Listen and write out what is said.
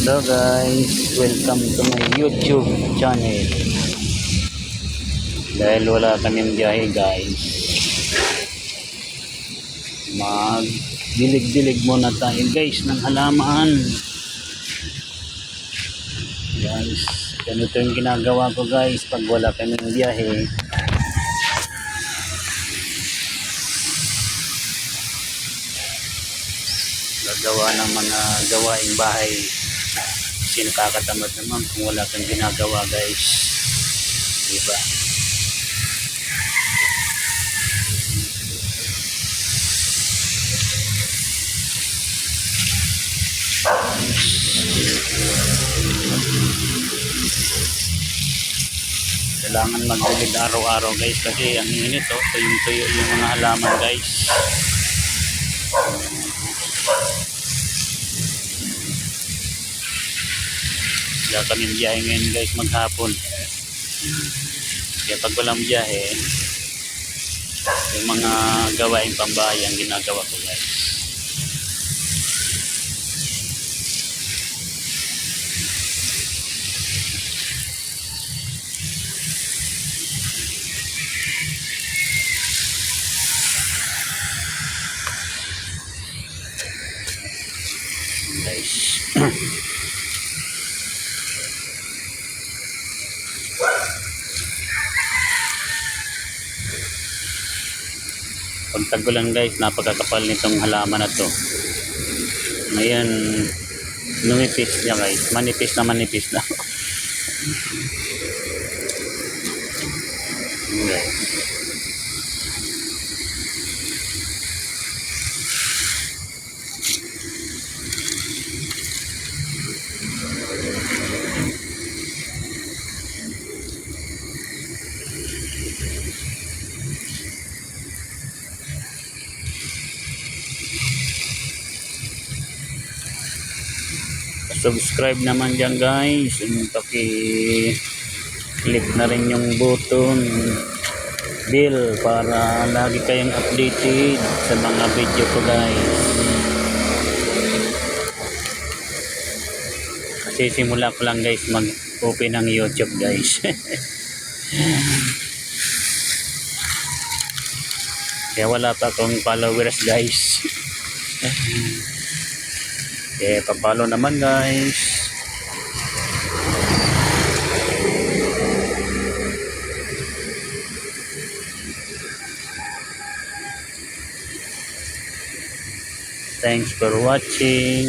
Hello guys, welcome to my YouTube channel. Dahil wala kaming biyahe guys, mag dilig-dilig muna tayo guys ng halaman. Guys, ganito yung ginagawa ko guys pag wala kaming biyahe. Gagawa ng mga gawaing bahay kasi nakakatamad naman kung wala kang ginagawa guys. Diba? Kailangan magdilig araw-araw guys kasi ang init oh tuyong-tuyo yung mga halaman guys wala kaming biyahe ngayon guys maghapon. Kaya pag walang biyahe yung mga gawain pambahay ang ginagawa ko guys. Guys pag tagulan guys napakakapal nitong halaman na to. Ngayon lumipis niya guys. Manipis na manipis na. Guys subscribe naman dyan guys. Yung paki click na rin yung button bell para lagi kayong updated sa mga video ko guys. Kasi simula ko lang guys mag open ng youtube guys. Kaya wala pa akong followers guys eh, papalo naman guys. Thanks for watching.